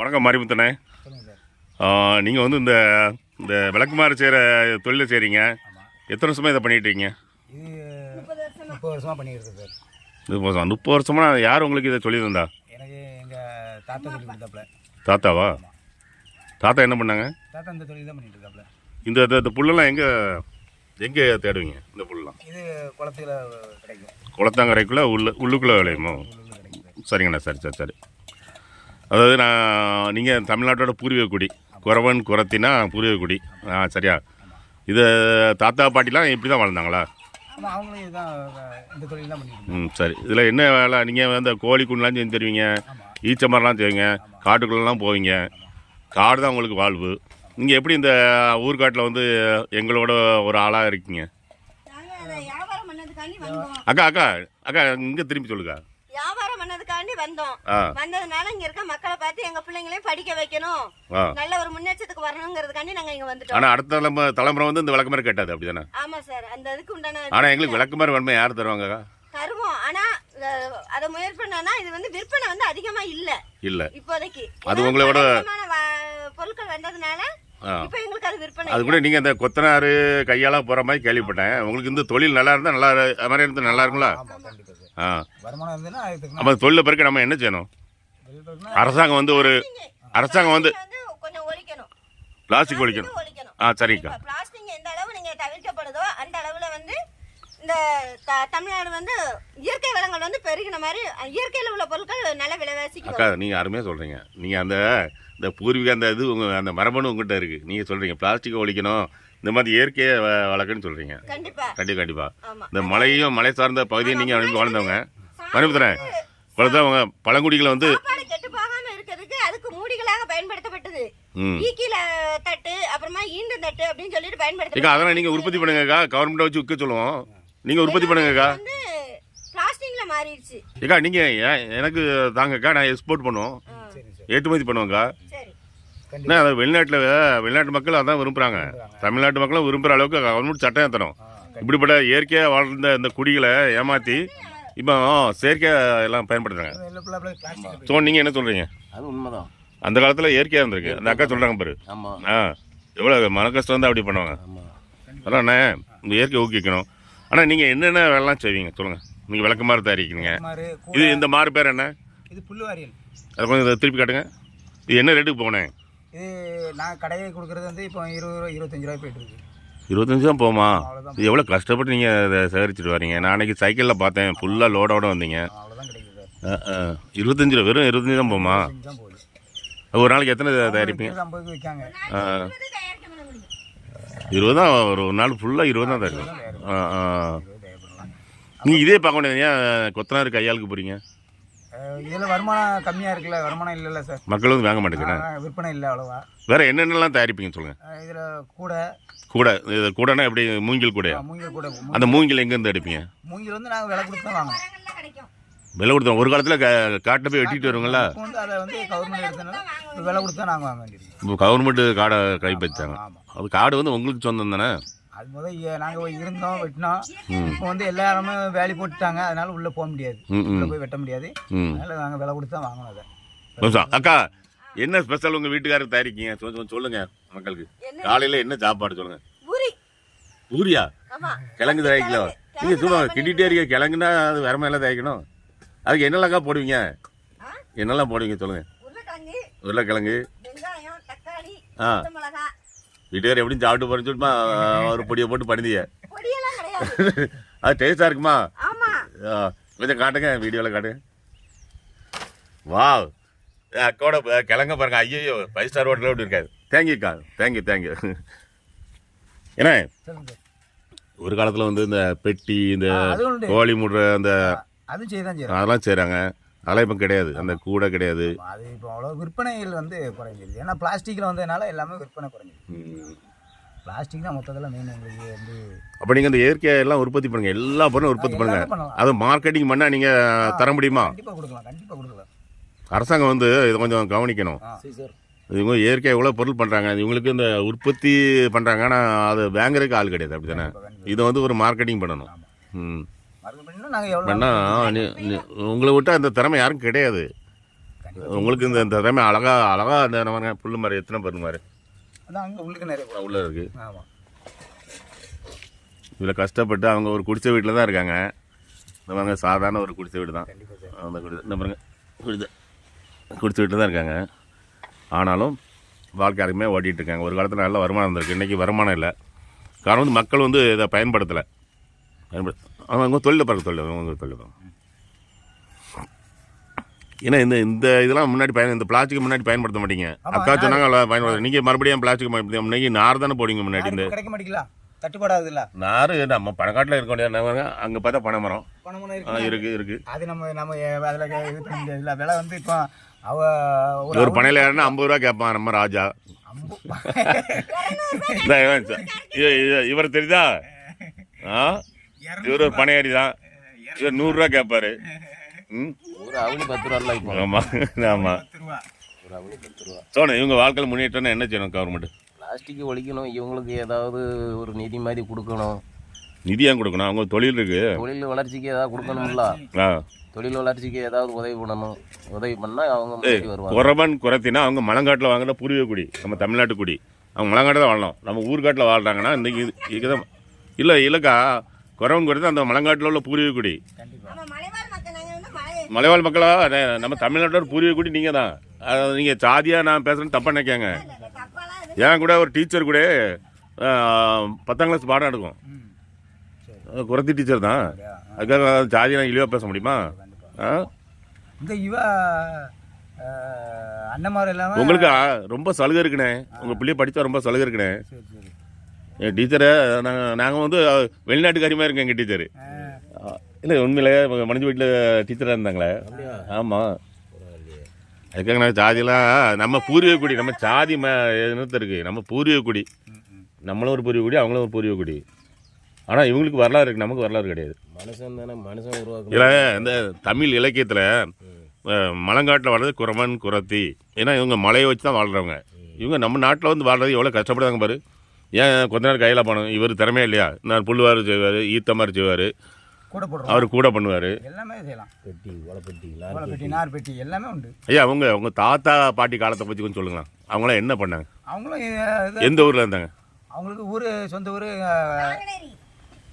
வணக்கம் மாரிமுத்தனே நீங்கள் வந்து இந்த இந்த விளக்குமாறு செய்கிற தொழிலை செய்கிறீங்க எத்தனை வருஷமாக இதை பண்ணிட்டு இருக்கீங்க? இது முப்பது வருஷமாக இருக்கேன் சார் இது போதும் முப்பது வருஷமாக யார் உங்களுக்கு இதை சொல்லி தந்தா எனக்கு எங்கள் தாத்தா சொல்லி கொடுத்தாப்புல தாத்தாவா தாத்தா என்ன பண்ணாங்க? தாத்தா இந்த தொழில் தான் பண்ணிட்டு இருக்காப்புல இந்த இந்த- புல்லெல்லாம் எங்கே எங்கே தேடுவீங்க இந்த புல்லாம் இது குளத்துல கிடைக்கும். குளத்தாங்கரைக்குள்ளே உள்ள உள்ளுக்குள்ளே விளையுமோ? சரிங்கண்ணா சரி சரி சரி. அதாவது நான் நீங்கள் தமிழ்நாட்டோட பூர்வீக குடி குறவன் குறத்தினா பூர்வீக குடி ஆ சரியா. இது தாத்தா பாட்டிலாம் இப்படி தான் வாழ்ந்தாங்களா ம் சரி. இதில் என்ன வேலை? நீங்கள் வந்து கோழி குண்டெலாம் செஞ்சு தருவீங்க. ஆமாம் ஈச்ச மரம்லாம் செய்வீங்க. காட்டுக்குள்ளெல்லாம் போவீங்க. காடு தான் உங்களுக்கு வாழ்வு. நீங்கள் எப்படி இந்த ஊர்காட்டில் வந்து எங்களோட ஒரு ஆளாக இருக்கீங்க? அக்கா அக்கா அக்கா இங்கே திரும்பி சொல்லுக்கா. பண்ணதுக்காண்டி வந்தோம். வந்ததுனால இங்க இருக்க மக்களை பார்த்து எங்க பிள்ளைங்களையும் படிக்க வைக்கணும். நல்ல ஒரு முன்னேற்றத்துக்கு வரணுங்கிறதுக்காண்டி நாங்க இங்க வந்துட்டோம். ஆனால் அடுத்த தலைமுறை தலைமுறை வந்து இந்த விளக்குமாறு கேட்டாது அப்படி தானே ஆமா சார். அந்த இதுக்கு உண்டான ஆனால் எங்களுக்கு விளக்குமாறு வேணுமே யார் தருவாங்கக்கா தருவோம். ஆனா அதை முயற்சி பண்ணா இது வந்து விற்பனை வந்து அதிகமா இல்ல. இல்லை. இப்போதைக்கு. அது ஏன்னா உங்களை விட- பலவிதமான வ- பொருட்கள் வந்ததுனால அது விற்பனை அது கூட நீங்கள் இந்த கொத்தனார் கையால் போகிற மாதிரி கேள்விப்பட்டேன். உங்களுக்கு இந்த தொழில் நல்லா இருந்தால் நல்லா அது மாதிரி இருந்தால் நல்லா இருக்குங்களா ஆ. வருமானம் இருந்ததுன்னா அதுக்கு அப்போ தொழிலை பிறகு நம்ம என்ன செய்யணும்? அரசாங்கம் வந்து ஒரு அரசாங்கம் வந்து கொஞ்சம் ஒழிக்கணும். பிளாஸ்டிக் ஒழிக்கணும். ஆ சரிங்கக்கா பிளாஸ்டிக் எந்த அளவு நீங்க தவிர்க்கப்படுதோ அந்த அளவுல வந்து இந்த த- தமிழ்நாடு வந்து இயற்கை வளங்கள் வந்து பெருகின மாதிரி இயற்கையில உள்ள பொருட்கள் நல்ல விலைவாசிக்கு அக்கா. நீங்கள் அருமையாக சொல்கிறீங்க நீங்கள் அந்த இந்த பூர்வீக அந்த இது உங்கள் அந்த மரபணு உங்கள்கிட்ட இருக்குது நீங்கள் சொல்கிறீங்க பிளாஸ்டிக்கை ஒழிக்கணும். இந்த மாதிரி இயற்கையை வ- வளர்க்கணும்னு சொல்கிறீங்க கண்டிப்பா. கண்டிப்பாக கண்டிப்பாக இந்த மலையும் மலை சார்ந்த பகுதியை நீங்கள் அனுப்பி வாழ்ந்தவங்க. மணிபுத்திரன் குளத்தவங்க பழங்குடிகளை வந்து சாப்பாடு கெட்டு போகாம இருக்கிறதுக்கு அதுக்கு மூடிகளாக பயன்படுத்தப்பட்டது. ஈக்கில தட்டு அப்புறமா ஈண்டு தட்டு அப்படின்னு சொல்லிட்டு ஏக்கா பயன்படுத்த அதெல்லாம் நீங்கள் உற்பத்தி பண்ணுங்கக்கா. கவர்மெண்ட்டை வச்சு விற்க சொல்லுவோம். நீங்கள் உற்பத்தி பண்ணுங்கக்கா. பிளாஸ்டிக்ல மாறிடுச்சு. ஏக்கா நீங்கள் எனக்கு தாங்கக்கா. நான் எக்ஸ்போர்ட் பண்ணுவோம் ஆ, சரி சார். ஏற்றுமதி பண்ணுவோங்க்கா என்ன அது வெளிநாட்டில் வெளிநாட்டு மக்கள் அதான் விரும்புகிறாங்க தமிழ்நாட்டு மக்களும் விரும்புகிற அளவுக்கு கவர்மெண்ட் சட்டம் ஏற்றணும் இப்படிப்பட்ட இயற்கையாக வாழ்ந்த இந்த குடிகளை ஏமாற்றி இப்போ செயற்கையாக எல்லாம் பயன்படுத்துகிறாங்க ஸோ நீங்கள் என்ன சொல்கிறீங்க அது உண்மைதான். அந்த காலத்தில் இயற்கையாக இருந்திருக்கு. அந்த அக்கா சொல்கிறாங்க பாரு. ஆ எவ்வளோ மன கஷ்டம் வந்து அப்படி பண்ணுவாங்க. அதான் அண்ணே இந்த இயற்கை ஊக்குவிக்கணும். ஆனால் நீங்கள் என்னென்ன வேலைலாம் செய்வீங்க? சொல்லுங்கள் நீங்கள் விளக்கமாறு தயாரிக்கிறீங்க. மாறு இது இந்த மாறு பேர் என்ன? இது புல்லுவாரியல். அதை கொஞ்சம் திருப்பி காட்டுங்க. இது என்ன ரேட்டுக்கு போனேன்? இது நான் கடையை கொடுக்குறது வந்து இப்போ இருபது ரூபா இருபத்தஞ்சு ரூபாய் போயிட்டு இருக்கு இருபத்தஞ்சு தான் போமா இது எவ்வளோ கஷ்டப்பட்டு நீங்கள் இதை சேகரிச்சுட்டு வரீங்க? நான் அன்றைக்கி சைக்கிளில் பார்த்தேன் ஃபுல்லாக லோடோட வந்தீங்க. இருபத்தஞ்சு ரூபா வெறும் இருபத்தஞ்சு தான் போமா ஒரு நாளைக்கு எத்தனை தயாரிப்பீங்க? இருபது தான் ஒரு நாள் ஃபுல்லாக இருபது தான் தயாரிக்கும் ஆ ஆ. நீங்கள் இதே பார்க்க முடியாது ஏன் கொத்தனார் கையாளுக்கு போகிறீங்க இதில் வருமானம் கம்மியாக இருக்குல்ல? வருமானம் இல்லைல்ல சார். மக்கள் வந்து வாங்க மாட்டேங்கிறேன் விற்பனை இல்லை அவ்வளோவா. வேறு என்னென்னலாம் தயாரிப்பீங்க சொல்லுங்கள் இதில் கூடை. கூட இது கூடனா எப்படி மூங்கில் கூடையா? மூங்கில் கூடை. அந்த மூங்கில் எங்கேருந்து எடுப்பீங்க? மூங்கில் வந்து நாங்கள் விலை கொடுத்து தான் வாங்கணும் விலை கொடுத்தோம் ஒரு காலத்தில் காட்டை போய் வெட்டிட்டு வருங்களா வந்து அதை வந்து கவர்மெண்ட் எடுத்தனால விலை கொடுத்து தான் நாங்கள் வாங்க வேண்டியிருக்கு இப்போ கவர்மெண்ட் காடை கைப்பற்றாங்க ஆமாம் அது காடு வந்து உங்களுக்கு சொந்தம் தானே? அது முதல் நாங்கள் இருந்தோம் வெட்டினோம். இப்போ வந்து எல்லாருமே வேலி போட்டுட்டாங்க. அதனால உள்ளே போக முடியாது. உள்ளே போய் வெட்ட முடியாது. அதனால நாங்கள் விலை கொடுத்து தான் வாங்கணும் அதை. அக்கா என்ன ஸ்பெஷல் உங்கள் வீட்டுக்காரர் தயாரிக்கீங்க? கொஞ்சம் சொல்லுங்க மக்களுக்கு. காலையில் என்ன சாப்பாடு சொல்லுங்க? பூரி. ஊரியா ஆமா. கிழங்கு தயாரிக்கலாம் நீங்கள் சொல்லுங்க கிண்டிகிட்டே இருக்க கிழங்குனா அது வேற மேலே தயாரிக்கணும். அதுக்கு என்னெல்லாம்க்கா போடுவீங்க? என்னெல்லாம் போடுவீங்க சொல்லுங்க. உருளைக்கிழங்கு உருளைக்கிழங்கு. வெங்காயம் தக்காளி ஆ. வீட்டுக்காரர் எப்படியும் சாப்பிட்டு போறேன்னு சொல்லிட்டுமா ஒரு பொடியை போட்டு பண்ணிதிய அது டேஸ்டாக இருக்குமா? கொஞ்சம் காட்டுங்க வீடியோவில் காட்டுங்க. வாவ். அக்கோட கிழங்க பாருங்க. ஐயோ ஃபைவ் ஸ்டார் ஹோட்டலில் அப்படி இருக்காது தேங்க்யூக்கா தேங்க்யூ தேங்க்யூ ஏன்னா சொல்லுங்க. ஒரு காலத்தில் வந்து இந்த பெட்டி இந்த கோழி முடுற அந்த அதெல்லாம் செய்கிறாங்க அதெல்லாம் இப்போ கிடையாது அந்த கூடை கிடையாது. அது இப்போ அவ்வளோ விற்பனைகள் வந்து குறைஞ்சிருது. ஏன்னா பிளாஸ்டிக்கில் வந்ததுனால எல்லாமே விற்பனை குறைஞ்சிருது. பிளாஸ்டிக் தான் மொத்தத்தில் மெயின் எங்களுக்கு வந்து அப்போ நீங்கள் இந்த இயற்கையை எல்லாம் உற்பத்தி பண்ணுங்க. எல்லா பொருளும் உற்பத்தி பண்ணுங்க. எல்லாமே பண்ணலாம் அது மார்க்கெட்டிங் பண்ணால் நீங்கள் தர முடியுமா? கண்டிப்பாக கொடுக்கலாம் கண்டிப்பாக கொடுக்கலாம். அரசாங்கம் வந்து இதை கொஞ்சம் கவனிக்கணும். இவங்க இயற்கை எவ்வளோ பொருள் பண்ணுறாங்க இவங்களுக்கு இந்த உற்பத்தி பண்ணுறாங்க ஆனால் அது வாங்குறதுக்கு ஆள் கிடையாது அப்படி தானே. இதை வந்து ஒரு மார்க்கெட்டிங் பண்ணணும். ம். நாங்கள் எவ்வளோ உங்களை விட்டு அந்த திறமை யாரும் கிடையாது. உங்களுக்கு இந்த திறமை அழகா அழகா இந்த நம்ம புல்லு மாதிரி எத்தனை பேர் மாதிரி அதான் அங்கே உள்ளுக்கு நிறைய போடும் உள்ள இருக்கு. ஆமாம் இவ்வளோ கஷ்டப்பட்டு அவங்க ஒரு குடிசை வீட்டில் தான் இருக்காங்க. இந்த பாருங்க சாதாரண ஒரு குடிசை வீடு தான். அந்த குடிசை இந்த பாருங்க குடிசை குடிசை வீட்டில் தான் இருக்காங்க. ஆனாலும் வாழ்க்கை அருமையாக ஓட்டிகிட்டு இருக்காங்க. ஒரு காலத்தில் நல்ல வருமானம் இருந்திருக்கு. இன்றைக்கி வருமானம் இல்லை. காரணம் வந்து மக்கள் வந்து இதை பயன்படுத்தலை. பயன்படுத்த அவங்க தொழிலை பார்க்க தொழில் அவங்க தொழில் ஏன்னா இந்த இந்த இதெல்லாம் முன்னாடி பயன் இந்த பிளாஸ்டிக் முன்னாடி பயன்படுத்த மாட்டீங்க அக்கா சொன்னாங்க பயன்படுத்த நீங்கள் மறுபடியும் பிளாஸ்டிக் பயன்படுத்தி இன்னைக்கு நார் தானே போடுங்க முன்னாடி இந்த கிடைக்க மாட்டேங்களா தட்டுப்பாடாகுதுல்ல நார் நம்ம பணக்காட்டில் இருக்க முடியாது அங்கே பார்த்தா பனை மரம் இருக்கு இருக்கு அது நம்ம நம்ம அதில் இது பண்ண முடியாதுல்ல விலை வந்து இப்போ அவ ஒரு பனையில் ஏறினா ஐம்பது ரூபா கேட்பான் நம்ம ராஜா இவர் தெரியுதா ஆ இவர் ஒரு பனையாரி தான் இவர் நூறுரூவா கேட்பாரு ம்? ஒரு அவனி பத்து ரூபா இப்போ. ஆமாம் ஆமாம் ஒரு அவனி பத்து ரூபா. சோனு இவங்க வாழ்க்கையில் முன்னேற்றம்னா என்ன செய்யணும் கவர்மெண்ட் பிளாஸ்டிக் ஒழிக்கணும். இவங்களுக்கு ஏதாவது ஒரு நிதி மாதிரி கொடுக்கணும். நிதி ஏன் கொடுக்கணும்? அவங்க தொழில் இருக்கு. தொழில் வளர்ச்சிக்கு ஏதாவது கொடுக்கணும்ல. ஆ. தொழில் வளர்ச்சிக்கு ஏதாவது உதவி பண்ணணும். உதவி பண்ணா அவங்க குறவன் குறைத்தினா அவங்க மலங்காட்டில் வாங்குற பூர்வீக குடி. நம்ம தமிழ்நாட்டு குடி. அவங்க மலங்காட்டில் தான் வாழணும். நம்ம ஊர்காட்டில் வாழ்றாங்கன்னா இன்றைக்கி இதுதான் இல்லை இல்லைக்கா. குறவன் குறைத்து அந்த மலங்காட்டில் உள்ள பூர்வீக குடி. கண்டிப்பாக நம்ம மலைவாழ் மக்கள் நம்ம தமிழ்நாட்டோட பூர்வீக குடி நீங்கள் தான். நீங்கள் சாதியாக நான் பேசுகிறேன்னு தப்பாக நினைக்காங்க. ஏன் கூட ஒரு டீச்சர் கூட பத்தாம் கிளாஸ் பாடம் எடுக்கும் குறைத்தி டீச்சர் தான்? அதுக்காக ஜாதியாக இழிவாக பேச முடியுமா? இந்த இவ உங்களுக்கு ரொம்ப சலுகை இருக்குண்ணே. உங்கள் பிள்ளைய படித்தா ரொம்ப சலுகை இருக்குண்ணே. டீச்சரை நாங்கள் நாங்கள் வந்து அஹ், வெளிநாட்டுக்காரிமா இருக்கோம் எங்கள் டீச்சரு. இல்லை உண்மையிலே மணிஞ்சு வீட்டில் டீச்சராக இருந்தாங்களே? ஆமாம் அதுக்காக நான் ஜாதியெல்லாம் நம்ம பூர்வீக குடி நம்ம ஜாதி ம இனத்து இருக்கு நம்ம பூர்வீக குடி. நம்மளும் ஒரு பூர்வீக குடி அவங்களும் ஒரு பூர்வீக குடி. ஆனால் இவங்களுக்கு வரலாறு இருக்கு நமக்கு வரலாறு கிடையாது. மனுஷன் தானே மனுஷன் இல்லை இந்த தமிழ் இலக்கியத்தில் மலங்காட்டில் வர்றது குறவன் குறத்தி ஏன்னா இவங்க மலையை வச்சு தான் வாழ்கிறவங்க இவங்க நம்ம நாட்டில் வந்து வாழ்றது எவ்வளோ கஷ்டப்படுறாங்க பாரு. ஏன் கொஞ்ச நேரம் கையில் போனோம்? இவர் திறமையா இல்லையா? நான் புல்லுவார் செய்வார் ஈத்த மாதிரி செய்வார். கூட போடுறோம். அவர் கூட பண்ணுவார். எல்லாமே செய்யலாம். பெட்டி ஓலப்பெட்டி ஓலை பெட்டி நார் பெட்டி எல்லாமே உண்டு. ஐயா அவங்க அவங்க தாத்தா பாட்டி காலத்தை பற்றி கொஞ்சம் சொல்லுங்களேன். அவங்களாம் என்ன பண்ணாங்க? அவங்களும் இது- எந்த ஊரில் இருந்தாங்க? அவங்களுக்கு ஊரு சொந்த ஊரு நாங்குநேரி.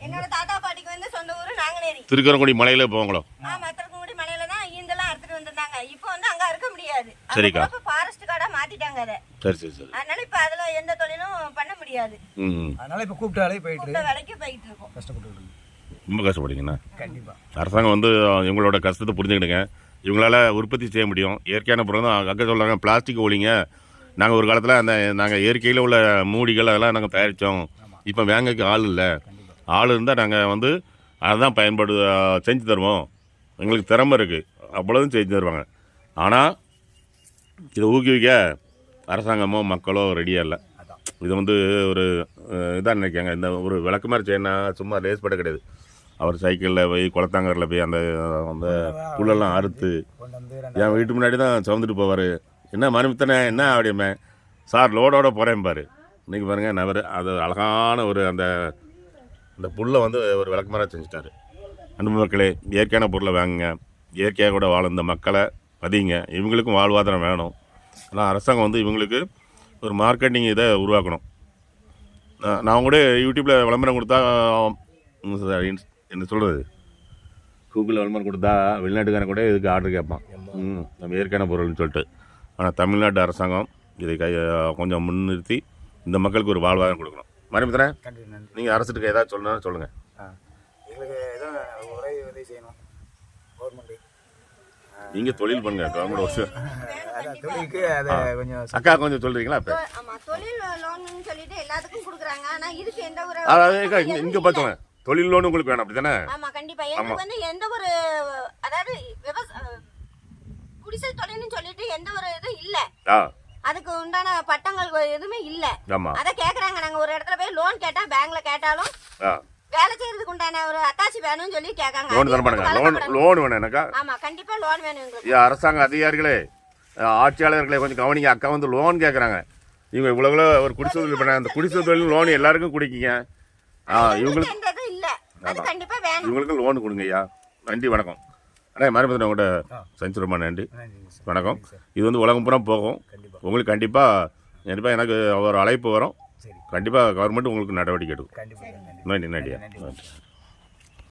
என்னோட தாத்தா பாட்டிக்கு வந்து சொந்த ஊரு நாங்குநேரி. திருக்கரங்குடி மலையில் போவாங்களோ? ஆமா மலையில தான் ஈந்தெல்லாம் அறுத்துட்டு வந்திருந்தாங்க. இப்போ வந்து அங்க அறுக்க முடியாது. சரிக்கா. மாத்திட்டாங்க அதை. சரி சரி சரி. அதனால இப்ப அதுல எந்த தொழிலும் பண்ண முடியாது. ம். அதனால இப்போ கூப்பிட்டாலே போயிட்டு இந்த வேலைக்கு போயிட்டு இருக்கோம். கஷ்டப்பட்டு இருக்கு. ரொம்ப கஷ்டப்படுறீங்கண்ணா. கண்டிப்பா. அரசாங்கம் வந்து இவங்களோட கஷ்டத்தை புரிஞ்சுக்கிடுங்க. இவங்களால உற்பத்தி செய்ய முடியும். இயற்கையான பொருள் தான். அக்கா சொல்கிறாங்க பிளாஸ்டிக் ஒழிங்க நாங்கள் ஒரு காலத்தில் அந்த நாங்கள் இயற்கையில் உள்ள மூடிகள் அதெல்லாம் நாங்கள் தயாரித்தோம் இப்போ வேங்கக்கு ஆள் இல்லை. ஆள் இருந்தால் நாங்கள் வந்து அதை தான் பயன்படு செஞ்சு தருவோம். எங்களுக்கு திறமை இருக்குது அவ்வளோதும் செஞ்சு தருவாங்க. ஆனால் இதை ஊக்குவிக்க அரசாங்கமோ மக்களோ ரெடியாக இல்லை. இது வந்து ஒரு இதாக நினைக்காங்க இந்த ஒரு விளக்கு மாதிரி சும்மா லேஸ் பட கிடையாது. அவர் சைக்கிளில் போய் குளத்தாங்கரில் போய் அந்த அந்த புல்லெல்லாம் அறுத்து என் வீட்டு முன்னாடி தான் சுமந்துட்டு போவார். என்ன மனுமித்தனே என்ன அப்படியுமே சார் லோடோட போகிறேன் பாரு. இன்னைக்கு பாருங்க நபர் அது அழகான ஒரு அந்த அந்த புல்லை வந்து ஒரு விளக்குமாராக செஞ்சுட்டாரு. அன்பு மக்களே இயற்கையான பொருளை வாங்குங்க. இயற்கையாக கூட வாழ்ந்த மக்களை பதிங்க இவங்களுக்கும் வாழ்வாதாரம் வேணும். ஆனால் அரசாங்கம் வந்து இவங்களுக்கு ஒரு மார்க்கெட்டிங் இதை உருவாக்கணும். நான் கூட யூடியூப்பில் விளம்பரம் கொடுத்தா என்ன சொல்கிறது கூகுளில் விளம்பரம் கொடுத்தா வெளிநாட்டுக்காரன் கூட இதுக்கு ஆர்டர் கேட்பான். நம்ம இயற்கையான பொருள்னு சொல்லிட்டு. ஆனால் தமிழ்நாட்டு அரசாங்கம் இதை கை கொஞ்சம் முன்னிறுத்தி இந்த மக்களுக்கு ஒரு வாழ்வாதாரம் கொடுக்கணும். நன்றி நீங்கள் அரசுக்கு ஏதாவது சொல்லணும்னு சொல்லுங்கள் எங்களுக்கு ஏதோ உரை உதவி செய்யணும் கவர்மெண்ட் நீங்கள் தொழில் பண்ணுங்க கவர்மெண்ட் கொஞ்சம் அக்கா கொஞ்சம் சொல்கிறீங்களா இப்போ? ஆமா தொழில் லோன்னு சொல்லிட்டு எல்லாத்துக்கும் கொடுக்குறாங்க. ஆனா இதுக்கு எந்த ஒரு அதாவது அக்கா, இங்க பார்த்தோங்க தொழில் லோன் உங்களுக்கு வேணும் அப்படி தானே ஆமா கண்டிப்பா. எங்களுக்கு வந்து எந்த ஒரு அதாவது விவசாய குடிசை தொழில்னு சொல்லிட்டு எந்த ஒரு இதுவும் இல்ல. அதுக்கு உண்டான பட்டங்கள் எதுவுமே இல்ல. அத கேக்குறாங்க. நாங்க ஒரு இடத்துல போய் லோன் கேட்டா பேங்க்ல கேட்டாலும் ஆ. வேலை செய்யறதுக்கு உண்டான ஒரு அத்தாச்சி வேணும்னு சொல்லி கேட்காங்க. லோன் தர மாட்டேங்க லோன் லோன் வேணும் எனக்கா? ஆமா கண்டிப்பா லோன் வேணும் எங்களுக்கு. ஐயா அரசாங்க அதிகாரிகளே அஹ், ஆட்சியாளர்களே கொஞ்சம் கவனிங்க. அக்கா வந்து லோன் கேட்குறாங்க இவங்க இவ்வளோ ஒரு குடிசை தொழில் பண்ணாங்க அந்த குடிசை தொழில் லோன் எல்லாருக்கும் குடிக்கிங்க. ஆ இவங்களுக்கு எந்த இதுவும் இல்ல. அது கண்டிப்பா வேணும். இவங்களுக்கு லோன் கொடுங்க ஐயா. நன்றி வணக்கம். அண்ணா மாரிமுத்தனை உங்கள்கிட்ட. சந்திச்சு ரொம்ப நன்றி. நன்றிங்க சார். வணக்கம். இது வந்து உலகம் பூரா போகும். உங்களுக்கு கண்டிப்பாக கண்டிப்பாக எனக்கு ஒரு அழைப்பு வரும். சரி. கண்டிப்பாக கவர்மெண்ட் உங்களுக்கு நடவடிக்கை எடுக்கும். நன்றியா நன்றி. நன்றி.